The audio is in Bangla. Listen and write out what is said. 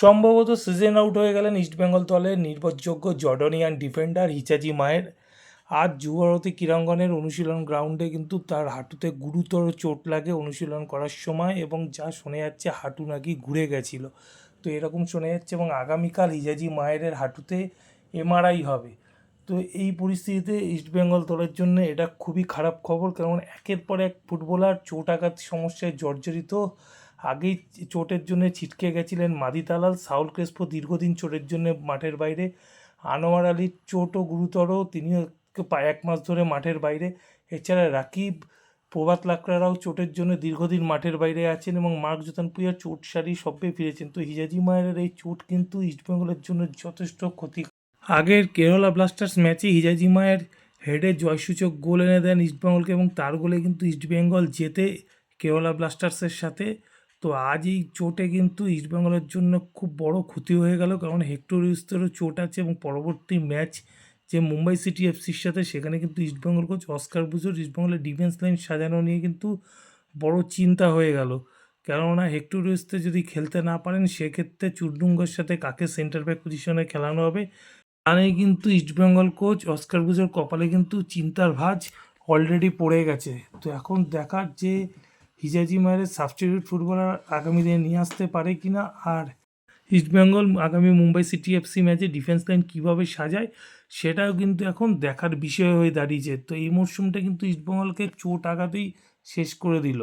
সম্ভবত সিজন আউট হয়ে গেলেন ইস্টবেঙ্গল দলের নির্ভরযোগ্য জর্ডনিয়ান ডিফেন্ডার হিচাজি মায়ের আজ যুবভারতী ক্রীড়াঙ্গনের অনুশীলন গ্রাউন্ডে কিন্তু তার হাঁটুতে গুরুতর চোট লাগে অনুশীলন করার সময় এবং যা শোনা যাচ্ছে হাঁটু নাকি ঘুরে গেছিল। তো এরকম শোনা যাচ্ছে এবং আগামীকাল হিজাজি মায়ের হাঁটুতে এমআরআই হবে। তো এই পরিস্থিতিতে ইস্টবেঙ্গল দলের জন্য এটা খুবই খারাপ খবর, কারণ একের পর এক ফুটবলার চোট আঘাত সমস্যায় জর্জরিত আগেই চোটের জন্য ছিটকে গেছিলেন মাদি দালাল। সাউল ক্রেসপো দীর্ঘদিন চোটের জন্য মাঠের বাইরে। আনোয়ার আলীর চোটও গুরুতর। তিনিও এক মাস ধরে মাঠের বাইরে। এছাড়া রাকিব, প্রভাত লাকড়ারাও চোটের জন্য দীর্ঘদিন মাঠের বাইরে আছেন এবং মার্ক জোতান পুয়া চোট সারি সবে ফিরেছেন। তো হিজাজি মায়ের এই চোট কিন্তু ইস্টবেঙ্গলের জন্য যথেষ্ট ক্ষতি আগের কেরালা ব্লাস্টার্স ম্যাচে হিজাজি মায়ের হেডে জয়সূচক গোল এনে দেন ইস্টবেঙ্গলকে এবং তার গোলে কিন্তু ইস্টবেঙ্গল জেতে কেরলা ব্লাস্টার্সের সাথে তো আজ এই চোটে কিন্তু ইস্টবেঙ্গলের জন্য খুব বড় ক্ষতি হয়ে গেল। কারণ হেক্টর ইউস্তেরও চোট আছে এবং পরবর্তী ম্যাচ যে মুম্বাই সিটি এফসির সাথে সেখানে কিন্তু ইস্টবেঙ্গল কোচ অস্কার বুজোর ইস্টবেঙ্গলের ডিফেন্স লাইন সাজানো নিয়ে কিন্তু বড় চিন্তা হয়ে গেল। কেননা হেক্টর ইউস্তে যদি খেলতে না পারেন, সেক্ষেত্রে চুডুঙ্গের সাথে কাকে সেন্টার ব্যাক পজিশনে খেলানো হবে, তা নিয়ে কিন্তু ইস্টবেঙ্গল কোচ অস্কার বুজোর কপালে কিন্তু চিন্তার ভাঁজ অলরেডি পড়ে গেছে। তো এখন দেখার যে হিজাজি মায়ের সাবস্টিটিউট ফুটবলার আগামী দিনে নিয়ে আসতে পারে কি না আর ইস্টবেঙ্গল আগামী মুম্বাই সিটি এফসি ম্যাচে ডিফেন্স লাইন কীভাবে সাজায়, সেটাও কিন্তু এখন দেখার বিষয় হয়ে দাঁড়িয়েছে। তো এই মরশুমটা কিন্তু ইস্টবেঙ্গলকে চোট আঘাতেই শেষ করে দিল।